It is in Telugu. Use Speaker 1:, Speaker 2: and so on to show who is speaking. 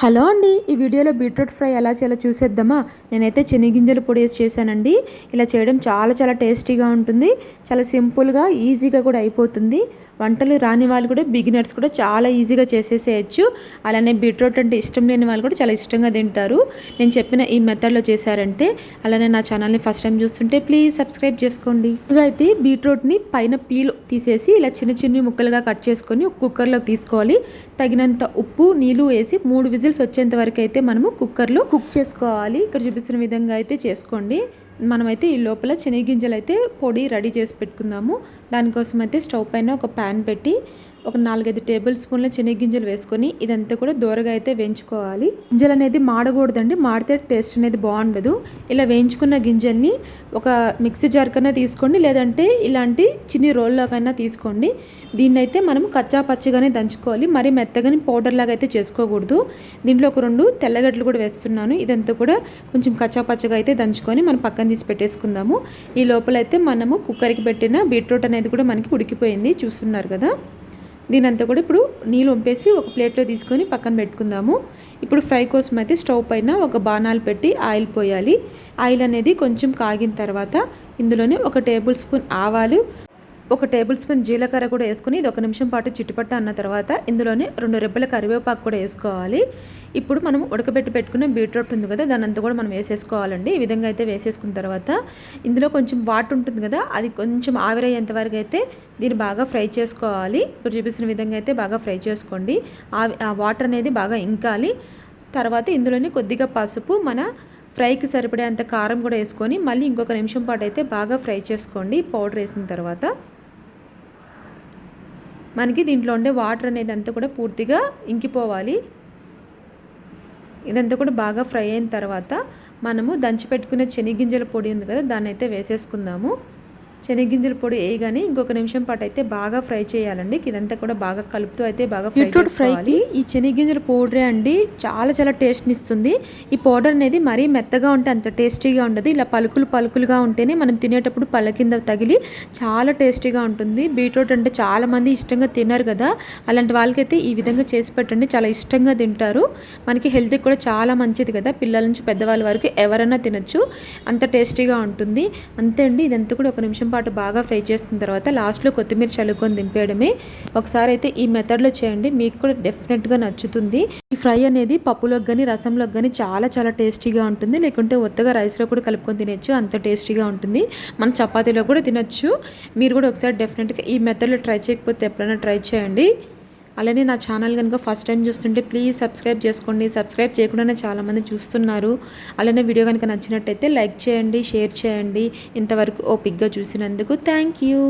Speaker 1: హలో అండి ఈ వీడియోలో బీట్రూట్ ఫ్రై ఎలా చేయాలో చూసేద్దామా? నేనైతే చెనిగింజల పొడి వేసి చేశానండి. ఇలా చేయడం చాలా చాలా టేస్టీగా ఉంటుంది. చాలా సింపుల్గా ఈజీగా కూడా అయిపోతుంది. వంటలు రాని వాళ్ళు కూడా బిగినర్స్ కూడా చాలా ఈజీగా చేసేసేయచ్చు. అలానే బీట్రూట్ అంటే ఇష్టం లేని వాళ్ళు కూడా చాలా ఇష్టంగా తింటారు. నేను చెప్పిన ఈ మెథడ్లో చేశారంటే అలానే నా ఛానల్ని ఫస్ట్ టైం చూస్తుంటే ప్లీజ్ సబ్స్క్రైబ్ చేసుకోండి. ఇక అయితే బీట్రూట్ని పైన పీలు తీసేసి ఇలా చిన్న చిన్న ముక్కలుగా కట్ చేసుకొని కుక్కర్లోకి తీసుకోవాలి. తగినంత ఉప్పు నీళ్ళు వేసి మూడు విజిల్స్ వచ్చేంత వరకు అయితే మనము కుక్కర్లో కుక్ చేసుకోవాలి. ఇక్కడ చూపిస్తున్న విధంగా అయితే చేసుకోండి. మనమైతే ఈ లోపల శనగగింజలు అయితే పొడి రెడీ చేసి పెట్టుకుందాము. దానికోసం అయితే స్టవ్ పైన ఒక ప్యాన్ పెట్టి ఒక నాలుగైదు టేబుల్ స్పూన్ల శనగగింజలు వేసుకొని ఇదంతా కూడా దూరగా అయితే వేయించుకోవాలి. గింజలు అనేది మాడకూడదండి. మాడితే టేస్ట్ అనేది బాగుండదు. ఇలా వేయించుకున్న గింజల్ని ఒక మిక్సీ జార్ కన్నా తీసుకోండి. లేదంటే ఇలాంటి చిన్ని రోల్లోకైనా తీసుకోండి. దీన్ని అయితే మనం కచ్చా పచ్చిగానే దంచుకోవాలి. మరి మెత్తగాని పౌడర్ లాగా అయితే చేసుకోకూడదు. దీంట్లో ఒక రెండు తెల్లగడ్డలు కూడా వేస్తున్నాను. ఇదంతా కూడా కొంచెం కచ్చా పచ్చగా అయితే దంచుకొని మనం పక్కన తీసి పెట్టేసుకుందాము. ఈ లోపల అయితే మనము కుక్కర్కి పెట్టిన బీట్రూట్ అనేది కూడా మనకి ఉడికిపోయింది. చూస్తున్నారు కదా? దీనంతా కూడా ఇప్పుడు నీళ్ళు వంపేసి ఒక ప్లేట్లో తీసుకొని పక్కన పెట్టుకుందాము. ఇప్పుడు ఫ్రై కోసం అయితే స్టవ్ పైన ఒక బాణాలు పెట్టి ఆయిల్ పోయాలి. ఆయిల్ అనేది కొంచెం కాగిన తర్వాత ఇందులోనే ఒక టేబుల్ స్పూన్ ఆవాలు ఒక టేబుల్ స్పూన్ జీలకర్ర కూడా వేసుకుని ఇది ఒక నిమిషం పాటు చిట్టుపట్ట అన్న తర్వాత ఇందులోనే రెండు రెబ్బల కరివేపాకు కూడా వేసుకోవాలి. ఇప్పుడు మనం ఉడకబెట్టి పెట్టుకున్న బీట్రూట్ ఉంది కదా దాని అంతా కూడా మనం వేసేసుకోవాలండి. ఈ విధంగా అయితే వేసేసుకున్న తర్వాత ఇందులో కొంచెం వాటర్ ఉంటుంది కదా అది కొంచెం ఆవిరయ్యేంత వరకు అయితే దీన్ని బాగా ఫ్రై చేసుకోవాలి. ఇప్పుడు చూపిస్తున్న విధంగా అయితే బాగా ఫ్రై చేసుకోండి. ఆ వాటర్ అనేది బాగా ఇంకాలి. తర్వాత ఇందులోనే కొద్దిగా పసుపు మన ఫ్రైకి సరిపడేంత కారం కూడా వేసుకొని మళ్ళీ ఇంకొక నిమిషం పాటు అయితే బాగా ఫ్రై చేసుకోండి. పౌడర్ వేసిన తర్వాత మనకి దీంట్లో ఉండే వాటర్ అనేది అంతా కూడా పూర్తిగా ఇంకిపోవాలి. ఇదంతా కూడా బాగా ఫ్రై అయిన తర్వాత మనము దంచి పెట్టుకునే శనిగింజల పొడి ఉంది కదా దాన్ని అయితే వేసేసుకుందాము. శనగింజల పొడి వేయగానే ఇంకొక నిమిషం పాటు అయితే బాగా ఫ్రై చేయాలండి. ఇదంతా కూడా బాగా కలుపుతూ అయితే బాగా బీట్రూట్ ఫ్రైకి ఈ శనగింజల పౌడరే అండి చాలా చాలా టేస్ట్ని ఇస్తుంది. ఈ పౌడర్ అనేది మరీ మెత్తగా ఉంటే అంత టేస్టీగా ఉండదు. ఇలా పలుకులు పలుకులుగా ఉంటేనే మనం తినేటప్పుడు పళ్ళ కింద తగిలి చాలా టేస్టీగా ఉంటుంది. బీట్రూట్ అంటే చాలా మంది ఇష్టంగా తిన్నారు కదా. అలాంటి వాళ్ళకైతే ఈ విధంగా చేసి పెట్టండి. చాలా ఇష్టంగా తింటారు. మనకి హెల్త్కి కూడా చాలా మంచిది కదా. పిల్లల నుంచి పెద్దవాళ్ళ వరకు ఎవరైనా తినచ్చు. అంత టేస్టీగా ఉంటుంది. అంతే అండి. ఇదంతా కూడా ఒక నిమిషం పాటు బాగా ఫ్రై చేసుకున్న తర్వాత లాస్ట్లో కొత్తిమీర చల్లుకొని దింపేయడమే. ఒకసారి అయితే ఈ మెథడ్లో చేయండి మీకు కూడా డెఫినెట్గా నచ్చుతుంది. ఈ ఫ్రై అనేది పప్పులోకి కానీ రసంలోకి కానీ చాలా చాలా టేస్టీగా ఉంటుంది. లేకుంటే ఒత్తగా రైస్లో కూడా కలుపుకొని తినచ్చు అంత టేస్టీగా ఉంటుంది. మనం చపాతీలో కూడా తినచ్చు. మీరు కూడా ఒకసారి డెఫినెట్గా ఈ మెథడ్లో ట్రై చేయకపోతే ఎప్పుడైనా ట్రై చేయండి. అలానే నా ఛానల్ కనుక ఫస్ట్ టైం చూస్తుంటే ప్లీజ్ సబ్స్క్రైబ్ చేసుకోండి. సబ్స్క్రైబ్ చేయకుండానే చాలామంది చూస్తున్నారు. అలానే వీడియో కనుక నచ్చినట్టయితే లైక్ చేయండి షేర్ చేయండి. ఇంతవరకు ఓపిక్గా చూసినందుకు థ్యాంక్ యూ